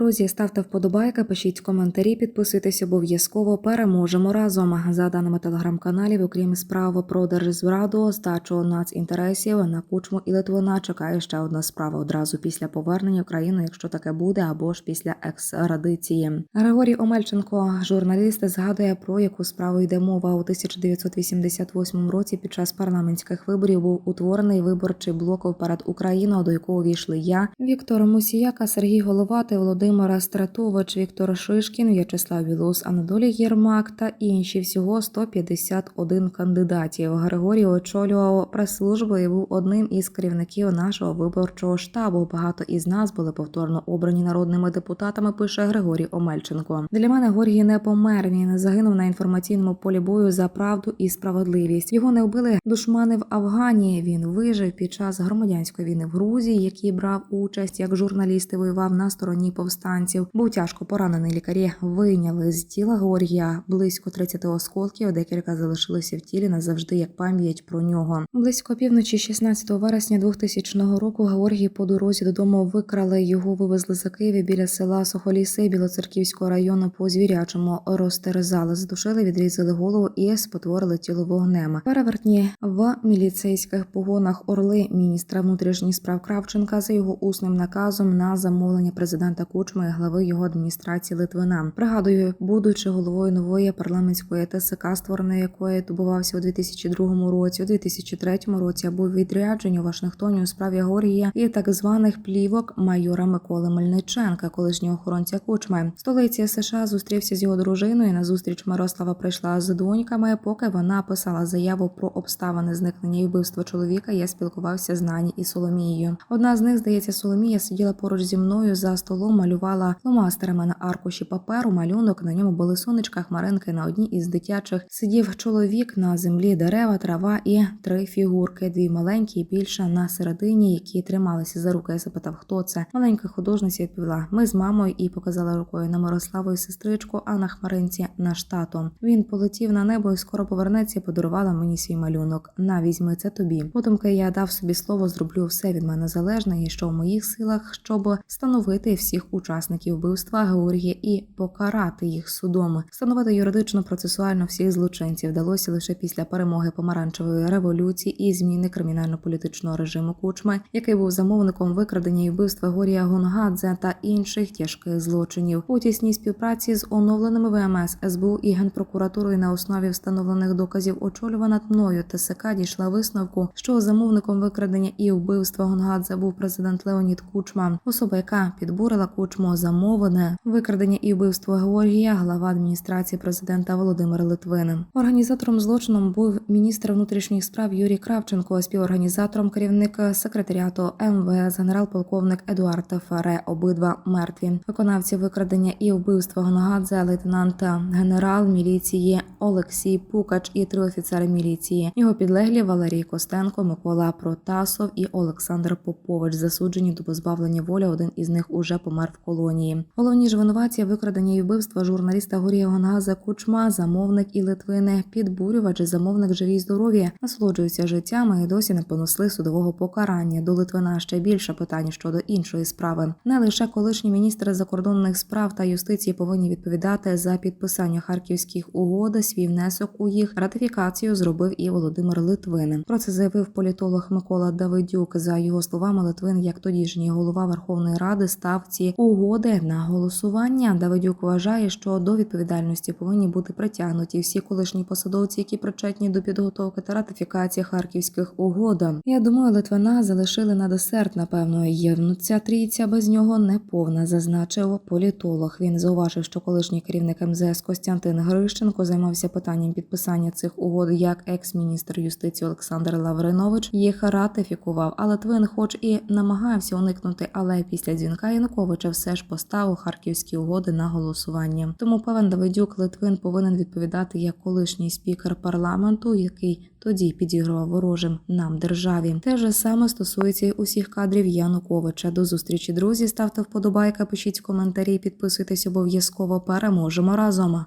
Друзі, ставте вподобайки, пишіть коментарі, підписуйтесь обов'язково. Переможемо разом. За даними телеграм-каналів, окрім справ про держзраду, здачу націнтересів на кучму і Литвина чекає ще одна справа одразу після повернення в країну, якщо таке буде, або ж після екстрадиції. Григорій Омельченко, журналіст, згадує про яку справу йде мова у 1988 році. Під час парламентських виборів був утворений виборчий блок перед Україною, до якого війшли я, Віктор Мусіяка, Сергій Головати, Володимир Стратович, Віктор Шишкін, В'ячеслав Білус, Анатолій Єрмак та інші. Всього 151 кандидатів. Григорій очолював прес-службу і був одним із керівників нашого виборчого штабу. Багато із нас були повторно обрані народними депутатами. Пише Григорій Омельченко. Для мене Горгій не помер. Він загинув на інформаційному полі бою за правду і справедливість. Його не вбили душмани в Афгані. Він вижив під час громадянської війни в Грузії, який брав участь як журналіст і воював на стороні повстанців. Був тяжко поранений. Лікарі вийняли з тіла Горгія близько 30 осколків. Декілька залишилися в тілі назавжди як пам'ять про нього. Близько півночі, 16 вересня 2000 року, Георгій по дорозі додому викрали його. Вивезли за Києві біля села Сухоліси Білоцерківського району по звірячому розтерзали, задушили, відрізали голову і спотворили тіло вогнем. Перевертні в міліцейських погонах орли міністра внутрішніх справ Кравченка за його усним наказом на замовлення президента Кучми і глави його адміністрації Литвина. Пригадую, будучи головою нової парламентської ТСК, створеної якої добувався у 2002 році, у 2003 році був відряджені у Вашингтоні у справі Горгія і так званих плівок майора Миколи Мельниченка, колишнього охоронця Кучми. Столиці США зустрівся з його дружиною. На зустріч Мирослава прийшла з доньками. Поки вона писала заяву про обставини зникнення і вбивства чоловіка. Я спілкувався з Нані і Соломією. Одна з них, здається, Соломія сиділа поруч зі мною за столом, малювала фломастерами на аркуші паперу. Малюнок на ньому були сонечка, хмаринки. На одній із дитячих сидів чоловік на землі, дерева, трава і три фігурки. Дві маленькі, і більша на середині, які трималися за руки. Я запитав, хто це. Маленька художниця відповіла: Ми з мамою і показала рукою на Мирославу і сестричку, а на хмаринці наш тато. Він полетів на небо і скоро повернеться. Подарувала мені свій малюнок. На візьми це тобі. Потомки я дав собі слово, зроблю все від мене залежне, і що в моїх силах, щоб встановити всіх учасників вбивства Георгія і покарати їх судом. Встановити юридично процесуально всіх злочинців вдалося лише після перемоги помаранчевої революції і зміни кримінально-політичного режиму Кучми, який був замовником викрадення і вбивства Горія Гонгадзе та інших тяжких злочинів у тісній співпраці з оновленими ВМС СБУ і генпрокуратурою на основі встановлених доказів очолювана мною ТСК дійшла висновку, що замовником викрадення і вбивства Гонгадзе був президент Леонід Кучма, особа, яка підбурила Кучму замовлене викрадення і вбивство Георгія, глава адміністрації президента Володимир Литвин. Організатором злочином був міністр внутрішніх справ Юрій Кравченко, співорганізатором керівник секретаріату МВС генерал-полковник Едуард Фаре. Обидва мертві. Виконавці викрадення і вбивства Гонгадзе, лейтенант генерал міліції Олексій Пукач і три офіцери міліції. Його підлеглі Валерій Костенко, Микола Протасов і Олександр Попович засуджені до позбавлення волі. Один із них уже помер в колонії. Головні ж винуваті викрадення і вбивства журналіста Горія Гонгаза Кучма, замовник і Литвини, підбурювач, і замовник живі й здорові, насолоджуються життями і досі не понесли судового покарання. До Литвина ще більше питань щодо іншої справи. Не лише колишні міністри закордонних справ та юстиції повинні відповідати за підписання харківських угод. Свій внесок у їх ратифікацію зробив і Володимир Литвин. Про це заявив політолог Микола Давидюк. За його словами, Литвин, як тодішній голова Верховної Ради, став ці угоди на голосування. Давидюк вважає, що до відповідальності повинні бути притягнуті всі колишні посадовці, які причетні до підготовки та ратифікації харківських угод. Я думаю, Литвина залишили на десерт. Напевно, є ну, ця трійця без нього не повна, зазначив політолог. Він зауважив, що колишній керівник МЗС Костянтин Грищенко займався питанням підписання цих угод як екс-міністр юстиції Олександр Лавринович їх ратифікував. Але Твин, хоч і намагався уникнути, але після дзвінка Януковича все ж поставив харківські угоди на голосування. Тому певен Давидюк Литвин повинен відповідати як колишній спікер парламенту, який тоді підігрував ворожим нам державі. Те ж саме стосується й усіх кадрів Януковича. До зустрічі, друзі. Ставте вподобайка, пишіть коментарі, підписуйтесь обов'язково. Переможемо разом.